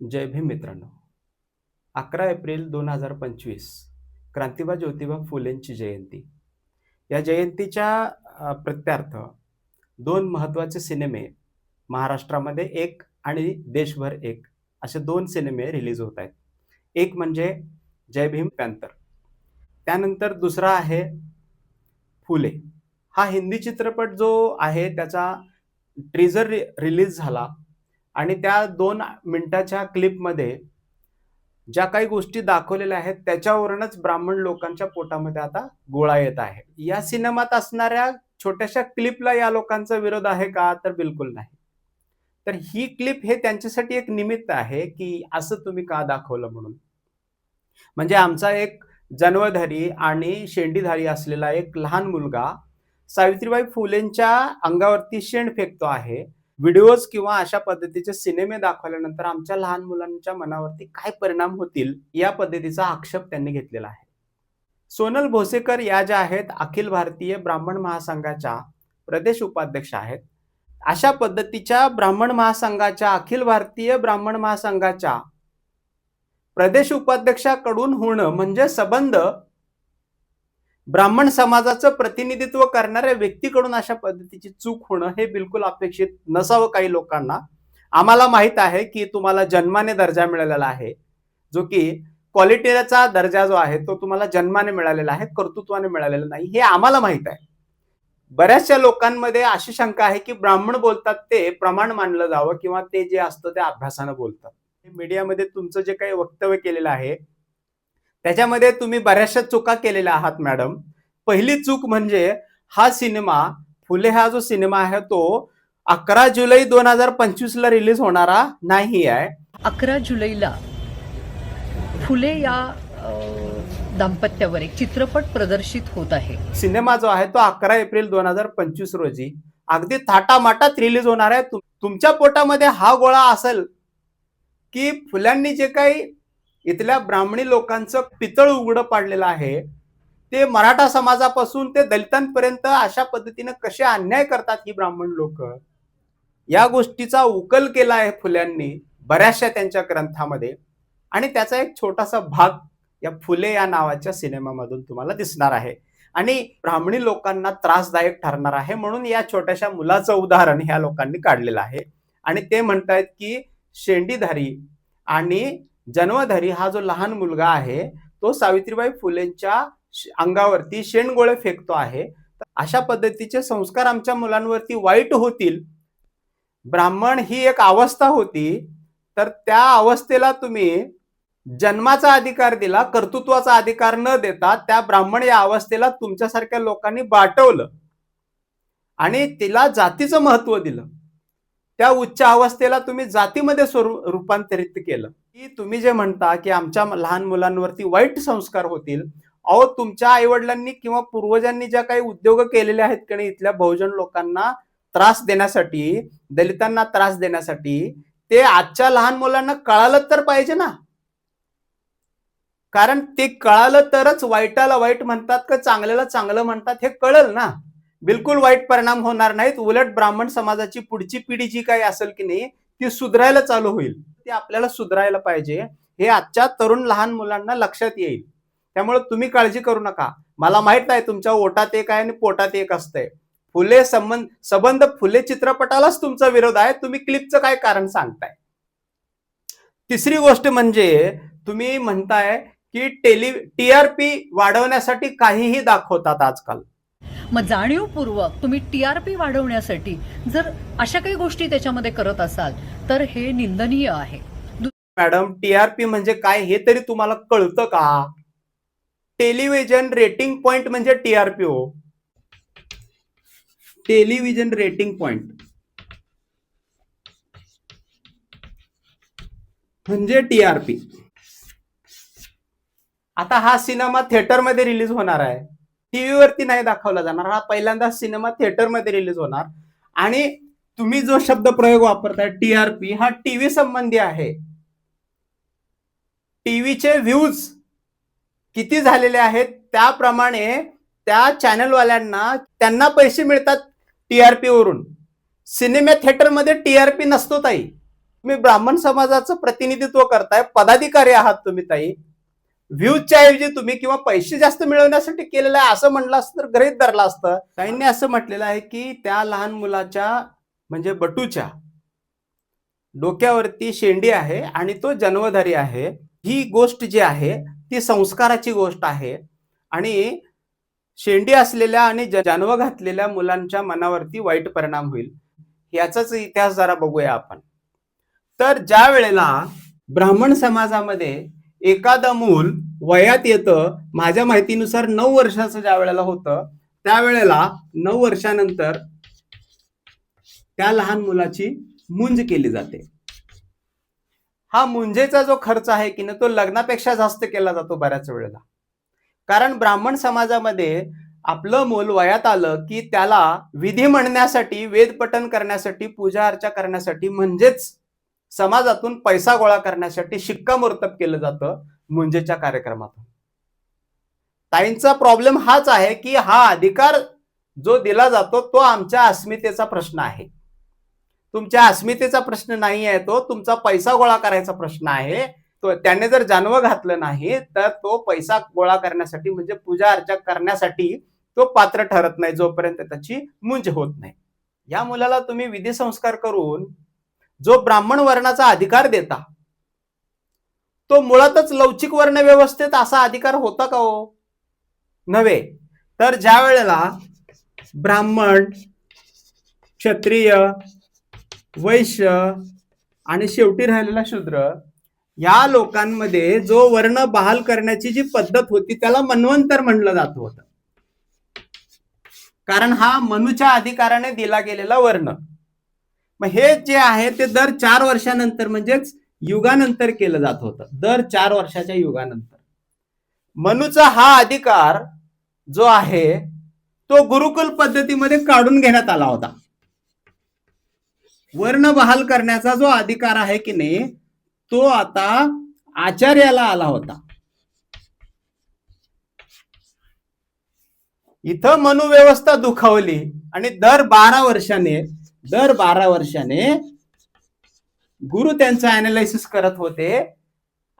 जय भीम मित्रांनो. अकरा एप्रिल दोन हजार पंचवीस क्रांतिबा ज्योतिबा फुलेंची जयंती. या जयंतीच्या प्रत्यार्थ दोन महत्त्वाचे सिनेमे महाराष्ट्रामध्ये एक आणि देशभर एक असे दोन सिनेमे रिलीज होत आहेत. एक म्हणजे जय भीम पॅन्थर. त्यानंतर दुसरा आहे फुले. हा हिंदी चित्रपट जो आहे त्याचा ट्रेझर रि रिलीज झाला आणि त्या दोन मिनिटाच्या क्लिपमध्ये ज्या काही गोष्टी दाखवलेल्या आहेत त्याच्यावरूनच ब्राह्मण लोकांच्या पोटामध्ये आता गोळा येत आहे. या सिनेमात असणाऱ्या छोट्याशा क्लिपला या लोकांचा विरोध आहे का? तर बिलकुल नाही. तर ही क्लिप हे त्यांच्यासाठी एक निमित्त आहे की असं तुम्ही का दाखवलं म्हणून? म्हणजे आमचा एक जन्मधारी आणि शेंडीधारी असलेला एक लहान मुलगा सावित्रीबाई फुलेंच्या अंगावरती शेण फेकतो आहे. व्हिडिओज किंवा अशा पद्धतीचे सिनेमे दाखवल्यानंतर आमच्या लहान मुलांच्या मनावरती काय परिणाम होतील या पद्धतीचा आक्षेप त्यांनी घेतलेला आहे. सोनल भोसेकर या ज्या आहेत अखिल भारतीय ब्राह्मण महासंघाच्या प्रदेश उपाध्यक्ष आहेत. अशा पद्धतीच्या ब्राह्मण महासंघाच्या अखिल भारतीय ब्राह्मण महासंघाच्या प्रदेश उपाध्यक्षाकडून होणं म्हणजे संबंध ब्राह्मण समाजाचं प्रतिनिधित्व करणाऱ्या व्यक्तीकडून अशा पद्धतीची चूक होणं हे बिलकुल अपेक्षित नसावं काही लोकांना. आम्हाला माहीत आहे की तुम्हाला जन्माने दर्जा मिळालेला आहे. जो की क्वालिटीचा दर्जा जो आहे तो तुम्हाला जन्माने मिळालेला आहे कर्तृत्वाने मिळालेला नाही हे आम्हाला माहीत आहे. बऱ्याचशा लोकांमध्ये अशी शंका आहे की ब्राह्मण बोलतात ते प्रमाण मानलं जावं किंवा ते जे असतं ते अभ्यासानं बोलतात. मीडियामध्ये तुमचं जे काही वक्तव्य केलेलं आहे त्याच्यामध्ये तुम्ही बऱ्याचशा चुका केलेल्या आहात मॅडम. पहिली चूक म्हणजे हा सिनेमा फुले हा जो सिनेमा आहे तो अकरा जुलै दोन हजार पंचवीस ला रिलीज होणारा नाही आहे. अकरा जुलैला फुले या अ, दाम्पत्यावर एक चित्रपट प्रदर्शित होत आहे. सिनेमा जो आहे तो अकरा एप्रिल दोन हजार पंचवीस रोजी. अगदी थाटामाटात रिलीज होणार आहे. तुम- तुमच्या पोटामध्ये हा गोळा असेल की फुल्यांनी जे काही इथल्या ब्राह्मणी लोकांचं पितळ उघडं पाडलेलं आहे. ते मराठा समाजापासून ते दलितांपर्यंत अशा पद्धतीनं कसे अन्याय करतात ही ब्राह्मण लोक? या गोष्टीचा उकल केला आहे फुल्यांनी बऱ्याचशा त्यांच्या ग्रंथामध्ये. आणि त्याचा एक छोटासा भाग या फुले या नावाच्या सिनेमामधून तुम्हाला दिसणार आहे. आणि ब्राह्मणी लोकांना त्रासदायक ठरणार आहे म्हणून या छोट्याशा मुलाचं उदाहरण ह्या लोकांनी काढलेलं आहे. आणि ते म्हणतायत की शेंडीधारी आणि जन्मधारी हा जो लहान मुलगा आहे तो सावित्रीबाई फुलेंच्या अंगावरती शेणगोळे फेकतो आहे. तर अशा पद्धतीचे संस्कार आमच्या मुलांवरती वाईट होतील. ब्राह्मण ही एक अवस्था होती. तर त्या अवस्थेला तुम्ही जन्माचा अधिकार दिला कर्तृत्वाचा अधिकार न देता त्या ब्राह्मण या अवस्थेला तुमच्यासारख्या लोकांनी बाटवलं. आणि तिला जातीचं महत्त्व दिलं. त्या उच्च अवस्थेला तुम्ही जातीमध्ये स्वरूप रूपांतरित केलं. की तुम्ही जे म्हणता की आमच्या लहान मुलांवरती वाईट संस्कार होतील अहो तुमच्या आईवडिलांनी किंवा पूर्वजांनी ज्या काही उद्योग केलेले आहेत की नाही इथल्या बहुजन लोकांना त्रास देण्यासाठी दलितांना त्रास देण्यासाठी ते आजच्या लहान मुलांना कळालं तर पाहिजे ना. कारण ते कळालं तरच वाईटाला वाईट म्हणतात का चांगल्याला चांगलं म्हणतात हे कळल ना. बिलकुल वाईट परिणाम होणार नाहीत. उलट ब्राह्मण समाजाची पुढची पिढी जी काही असेल की नाही ती सुधरायला चालू होईल. ती आपल्याला सुधरायला पाहिजे. हे आजच्या तरुण लहान मुलांना लक्षात येईल. त्यामुळे तुम्ही काळजी करू नका. मला माहीत नाही तुमच्या ओटात एक आहे आणि पोटात एक असतंय. फुले संबंध संबंध फुले चित्रपटालाच तुमचा विरोध आहे. तुम्ही क्लिपचं काय कारण सांगताय? तिसरी गोष्ट म्हणजे तुम्ही म्हणताय की टेली टीआरपी वाढवण्यासाठी काहीही दाखवतात आजकाल. मग जाणीवपूर्वक तुम्ही टीआरपी वाढवण्यासाठी जर अशा काही गोष्टी त्याच्यामध्ये करत असाल तर हे निंदनीय आहे. मॅडम टीआरपी म्हणजे काय हे तरी तुम्हाला कळतं का? टेलिव्हिजन रेटिंग पॉइंट म्हणजे टीआरपी हो. Television rating point. म्हणजे टीआरपी आता हा सिनेमा थिएटरमध्ये रिलीज होणार आहे. टीव्हीवरती नाही दाखवला जाणार. हा पहिल्यांदा सिनेमा थिएटरमध्ये रिलीज होणार. आणि तुम्ही जो शब्द प्रयोग वापरताय टीआरपी हा टीव्ही संबंधी आहे. टीव्हीचे व्ह्यूज किती झालेले आहेत त्याप्रमाणे त्या चॅनलवाल्यांना त्यांना पैसे मिळतात टीआरपी वरून. सिनेमा थिएटरमध्ये टीआरपी नसतो ताई. तुम्ही ब्राह्मण समाजाचं प्रतिनिधित्व करताय पदाधिकारी आहात तुम्ही ताई. व्ह्यूजच्या ऐवजी तुम्ही किंवा पैसे जास्त मिळवण्यासाठी केलेलं आहे असं म्हणलं असतं तर गृहित धरलं असतं. काहींनी असं म्हटलेलं आहे की त्या लहान मुलाच्या म्हणजे बटूच्या डोक्यावरती शेंडी आहे आणि तो जन्मधारी आहे. ही गोष्ट जी आहे ती संस्काराची गोष्ट आहे. आणि शेंडी असलेल्या आणि जन्म घातलेल्या मुलांच्या मनावरती वाईट परिणाम होईल. याचाच इतिहास जरा बघूया आपण. तर ज्या वेळेला ब्राह्मण समाजामध्ये एखादं मूल वयात येतं माझ्या माहितीनुसार नऊ वर्षाचं ज्या वेळेला होतं त्यावेळेला नऊ वर्षानंतर त्या लहान मुलाची मुंज केली जाते. हा मुंजेचा जो खर्च आहे की ना तो लग्नापेक्षा जास्त केला जातो बऱ्याच वेळेला. कारण ब्राह्मण समाजामध्ये आपलं मूल वयात आलं की त्याला विधी म्हणण्यासाठी वेदपठन करण्यासाठी पूजा अर्चा करण्यासाठी म्हणजेच समाजातून पैसा गोळा करण्यासाठी शिक्कामोर्तब केलं जातं मुंजेच्या कार्यक्रमातून. ताईंचा प्रॉब्लेम हाच आहे की हा अधिकार जो दिला जातो तो आमच्या अस्मितेचा प्रश्न आहे. तुमच्या अस्मितेचा प्रश्न नाही आहे तो तुमचा पैसा गोळा करायचा प्रश्न आहे. तो त्याने जर जानवं घातलं नाही तर तो पैसा गोळा करण्यासाठी म्हणजे पूजा अर्चा करण्यासाठी तो पात्र ठरत नाही जोपर्यंत त्याची मुंज होत नाही. या मुलाला तुम्ही विधी संस्कार करून जो ब्राह्मण वर्णाचा अधिकार देता तो मुळातच लवचिक वर्ण व्यवस्थेत असा अधिकार होता का हो? नव्हे. तर ज्या वेळेला ब्राह्मण क्षत्रिय वैश्य आणि शेवटी राहिलेला शूद्र या लोकांमध्ये जो वर्ण बहाल करण्याची जी पद्धत होती त्याला मन्वंतर म्हणलं जात होतं. कारण हा मनुच्या अधिकाराने दिला गेलेला वर्ण. मग हे जे आहे ते दर चार वर्षानंतर म्हणजेच युगानंतर केलं जात होतं. दर चार वर्षाच्या युगानंतर. मनुचा हा अधिकार जो आहे तो गुरुकुल पद्धतीमध्ये काढून घेण्यात आला होता. वर्ण बहाल करण्याचा जो अधिकार आहे की नाही तो आता आचार्याला आला होता. इथं मनुव्यवस्था दुखावली आणि दर बारा वर्षाने दर बारा वर्षाने गुरु त्यांचं अनालिसिस करत होते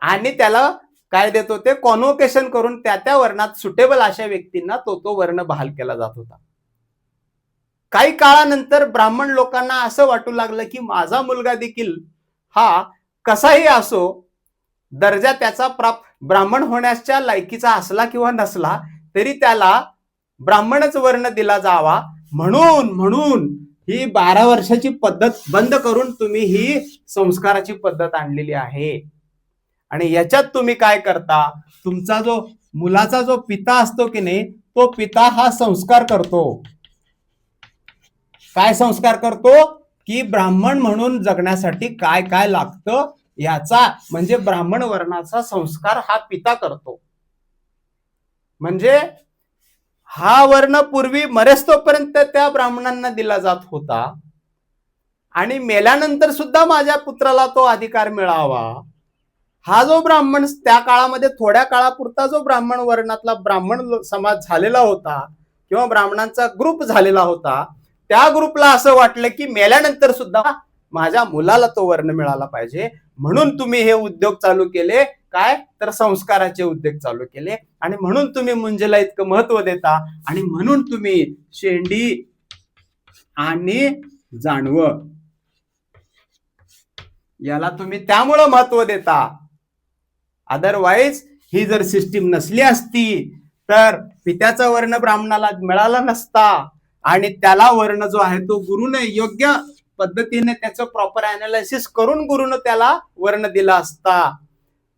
आणि त्याला काय देत होते? कॉन्व्होकेशन करून त्या त्या वर्णात सुटेबल अशा व्यक्तींना तो तो वर्ण बहाल केला जात होता. काही काळानंतर ब्राह्मण लोकांना असं वाटू लागलं की माझा मुलगा देखील हा कसाही असो दर्जा त्याचा प्राप्त ब्राह्मण होण्याच्या लायकीचा असला किंवा नसला तरी त्याला ब्राह्मणच वर्ण दिला जावा म्हणून म्हणून ही बारा वर्षाची पद्धत बंद करून तुम्ही ही संस्काराची पद्धत आणलेली आहे. आणि याच्यात तुम्ही काय करता? तुमचा जो मुलाचा जो पिता असतो की नाही तो पिता हा संस्कार करतो. काय संस्कार करतो? की ब्राह्मण म्हणून जगण्यासाठी काय काय लागतं याचा म्हणजे ब्राह्मण वर्णाचा संस्कार हा पिता करतो. म्हणजे हा वर्ण पूर्वी मरेस्तोपर्यंत त्या ब्राह्मणांना दिला जात होता. आणि मेल्यानंतर सुद्धा माझ्या पुत्राला तो अधिकार मिळावा. हा जो ब्राह्मण त्या काळामध्ये थोड्या काळापुरता जो ब्राह्मण वर्णातला ब्राह्मण समाज झालेला होता किंवा ब्राह्मणांचा ग्रुप झालेला होता त्या ग्रुपला असं वाटलं की मेल्यानंतर सुद्धा माझ्या मुलाला तो वर्ण मिळाला पाहिजे. म्हणून तुम्ही हे उद्योग चालू केले. काय? तर संस्काराचे उद्योग चालू केले. आणि म्हणून तुम्ही मुंजेला इतकं महत्त्व देता. आणि म्हणून तुम्ही शेंडी आणि जाणवं याला तुम्ही त्यामुळं महत्त्व देता. अदरवाईज ही जर सिस्टीम नसली असती तर पित्याचा वर्ण ब्राह्मणाला मिळाला नसता. आणि त्याला वर्ण जो आहे तो गुरुने योग्य पद्धतीने त्याचं प्रॉपर अनालिसिस करून गुरुनं त्याला वर्ण दिला असता.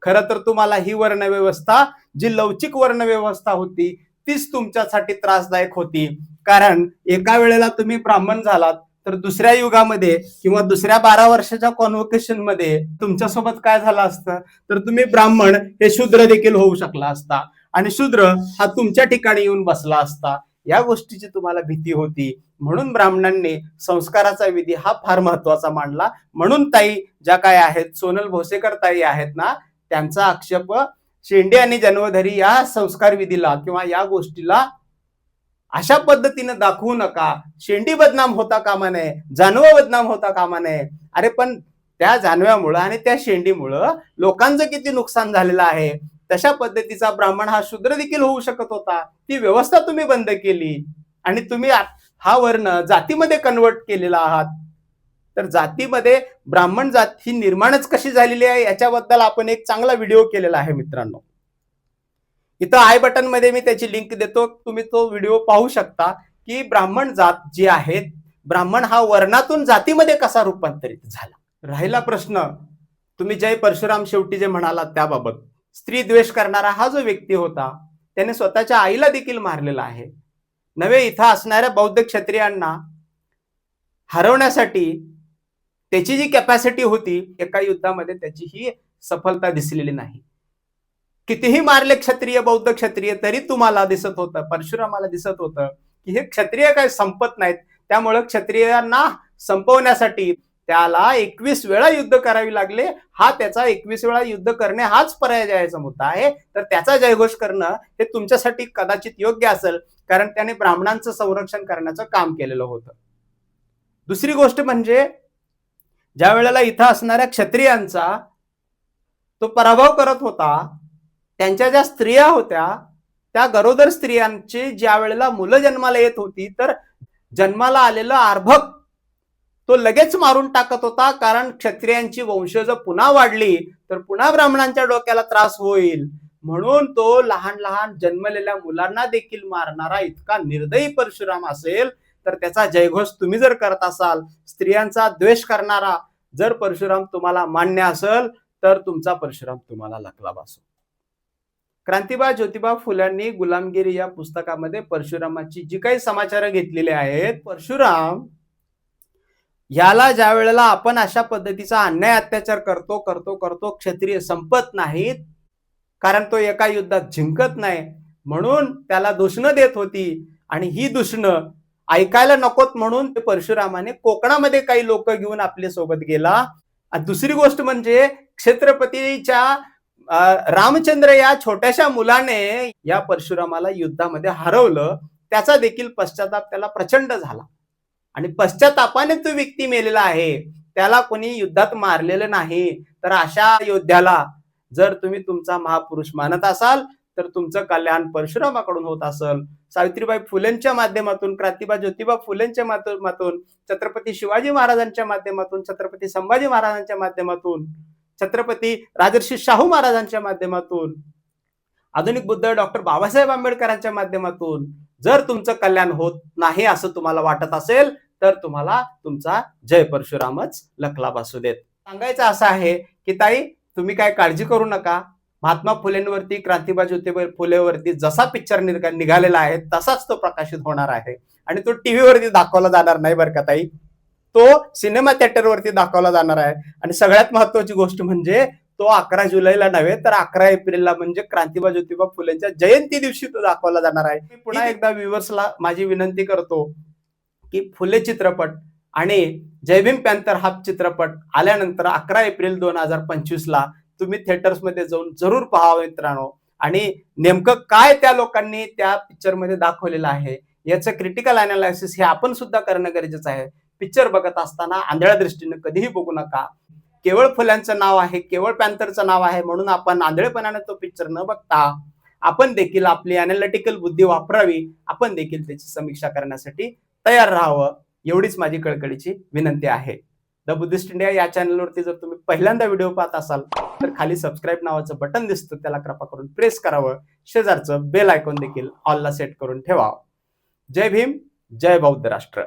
खरं तर तुम्हाला ही वर्णव्यवस्था जी लवचिक वर्णव्यवस्था होती तीच तुमच्यासाठी त्रासदायक होती. कारण एका वेळेला तुम्ही ब्राह्मण झालात तर दुसऱ्या युगामध्ये किंवा दुसऱ्या बारा वर्षाच्या कॉन्व्होकेशनमध्ये तुमच्यासोबत काय झालं असतं? तर तुम्ही ब्राह्मण हे शूद्र देखील होऊ शकला असता. आणि शूद्र हा तुमच्या ठिकाणी येऊन बसला असता. या गोष्टीची तुम्हाला भीती होती. म्हणून ब्राह्मणांनी संस्काराचा विधी हा फार महत्त्वाचा मांडला. म्हणून ताई ज्या काय आहेत सोनल भोसेकर ताई आहेत ना त्यांचा आक्षेप शेंडे आणि जन्मधरी या संस्कार विधीला किंवा या गोष्टीला अशा पद्धतीनं दाखवू नका. शेंडी बदनाम होता कामा नये जानव बदनाम होता कामा नये. अरे पण त्या जानव्यामुळं आणि त्या शेंडीमुळं लोकांचं किती नुकसान झालेलं आहे. तशा पद्धतीचा ब्राह्मण हा शूद्र देखील होऊ शकत होता. ती व्यवस्था तुम्ही बंद केली आणि तुम्ही हा वर्ण जातीमध्ये कन्वर्ट केलेला आहात. तर जातीमध्ये ब्राह्मण जात ही निर्माणच कशी झालेली आहे याच्याबद्दल आपण एक चांगला व्हिडिओ केलेला आहे मित्रांनो. इथं आय बटनमध्ये मी त्याची लिंक देतो. तुम्ही तो व्हिडिओ पाहू शकता की ब्राह्मण जात जी आहेत ब्राह्मण हा वर्णातून जातीमध्ये कसा रूपांतरित झाला? राहिला प्रश्न. तुम्ही जय परशुराम शेवटी जे म्हणालात त्याबाबत. स्त्री द्वेष करणारा हा जो व्यक्ती होता त्याने स्वतःच्या आईला देखील मारलेला आहे. नवे इथं असणाऱ्या बौद्ध क्षत्रियांना हरवण्यासाठी त्याची जी कॅपॅसिटी होती एका युद्धामध्ये त्याची ही सफलता दिसलेली नाही. कितीही मारले क्षत्रिय बौद्ध क्षत्रिय तरी तुम्हाला दिसत होतं परशुरामाला दिसत होतं की हे क्षत्रिय काय संपत नाहीत. त्यामुळं क्षत्रियांना संपवण्यासाठी त्याला एकवीस वेळा युद्ध करावी लागले. हा त्याचा एकवीस वेळा युद्ध करणे हाच पराजयाचा मुद्दा आहे. तर त्याचा जयघोष करणं हे तुमच्यासाठी कदाचित योग्य असेल कारण त्याने ब्राह्मणांचं संरक्षण करण्याचं काम केलेलं होतं. दुसरी गोष्ट म्हणजे ज्या वेळेला इथं असणाऱ्या क्षत्रियांचा तो पराभव करत होता त्यांच्या ज्या स्त्रिया होत्या त्या गरोदर स्त्रियांची ज्या वेळेला मुलं जन्माला येत होती तर जन्माला आलेलं आर्भक तो लगेच मारून टाकत होता कारण क्षत्रियांची वंशज पुन्हा वाढली तर पुन्हा ब्राह्मणांच्या डोक्याला त्रास होईल. म्हणून तो लहान लहान जन्मलेल्या मुलांना देखील मारणारा इतका निर्दयी परशुराम असेल तर त्याचा जयघोष तुम्ही जर करत असाल स्त्रियांचा द्वेष करणारा जर परशुराम तुम्हाला मान्य असेल तर तुमचा परशुराम तुम्हाला लकला बसो. क्रांतिबा ज्योतिबा फुलांनी गुलामगिरी या पुस्तकामध्ये परशुरामाची जी काही समाचार घेतलेली आहेत परशुराम याला ज्या वेळेला आपण अशा पद्धतीचा अन्याय अत्याचार करतो करतो करतो क्षत्रिय संपत नाहीत कारण तो एका युद्धात जिंकत नाही म्हणून त्याला दुष्ण देत होती. आणि ही दुष्ण ऐकायला नकोत म्हणून परशुरामाने कोकणामध्ये काही लोक घेऊन आपल्यासोबत गेला. दुसरी गोष्ट म्हणजे क्षेत्रपतीच्या रामचंद्र या छोट्याशा मुलाने या परशुरामाला युद्धामध्ये हरवलं. त्याचा देखील पश्चाताप त्याला प्रचंड झाला. आणि पश्चातापाने तो व्यक्ती मेलेला आहे. त्याला कोणी युद्धात मारलेलं नाही. तर अशा योद्ध्याला जर तुम्ही तुमचा महापुरुष मानत असाल तर तुमचं कल्याण परशुरामाकडून होत असेल. सावित्रीबाई फुलेंच्या माध्यमातून क्रांतिबा ज्योतिबा फुलेंच्या माध्यमातून छत्रपती शिवाजी महाराजांच्या माध्यमातून छत्रपती संभाजी महाराजांच्या माध्यमातून छत्रपती राजर्षी शाहू महाराजांच्या माध्यमातून आधुनिक बुद्ध डॉक्टर बाबासाहेब आंबेडकरांच्या माध्यमातून जर तुमचं कल्याण होत नाही असं तुम्हाला वाटत असेल तर तुम्हाला तुमचा जय परशुरामच लखला बसू देत. सांगायचं असं आहे की ताई तुम्ही काय काळजी करू नका. महात्मा फुलेंवरती क्रांतिबा ज्योतिबा फुलेवरती जसा पिक्चर निघालेला आहे तसाच तो प्रकाशित होणार आहे. आणि तो टीव्हीवरती दाखवला जाणार नाही बरं का ताई. तो सिनेमा थिएटरवरती दाखवला जाणार आहे. आणि सगळ्यात महत्वाची गोष्ट म्हणजे तो अकरा जुलैला नव्हे तर अकरा एप्रिलला म्हणजे क्रांतिबा ज्योतिबा फुलेंच्या जयंती दिवशी तो दाखवला जाणार आहे. मी पुन्हा एकदा व्ह्युअर्सला माझी विनंती करतो की फुले चित्रपट आणि जय भीम पॅन्थर हा चित्रपट आल्यानंतर अकरा एप्रिल दोन हजार पंचवीस ला तुम्ही थिएटर्समध्ये जाऊन जरूर पहावं मित्रांनो. आणि नेमकं काय त्या लोकांनी त्या पिक्चरमध्ये दाखवलेलं आहे याचं क्रिटिकल अनालिसिस हे आपण सुद्धा करणं गरजेचं आहे. पिक्चर बघत असताना आंधळ्या दृष्टीने कधीही बघू नका. केवळ फुलांचं नाव आहे केवळ पॅन्थरचं नाव आहे म्हणून आपण आंधळेपणाने तो पिक्चर न बघता आपण देखील आपली अनालिटिकल बुद्धी वापरावी आपण देखील त्याची समीक्षा करण्यासाठी तयार राहावं एवढीच माझी कळकळीची विनंती आहे. द बुद्धिस्ट इंडिया या चॅनलवरती जर तुम्ही पहिल्यांदा व्हिडिओ पाहत असाल तर खाली सबस्क्राईब नावाचं बटन दिसतं त्याला कृपा करून प्रेस करावं. शेजारचं बेल आयकॉन देखील ऑलला सेट करून ठेवावं जय भीम जय बौद्ध राष्ट्र.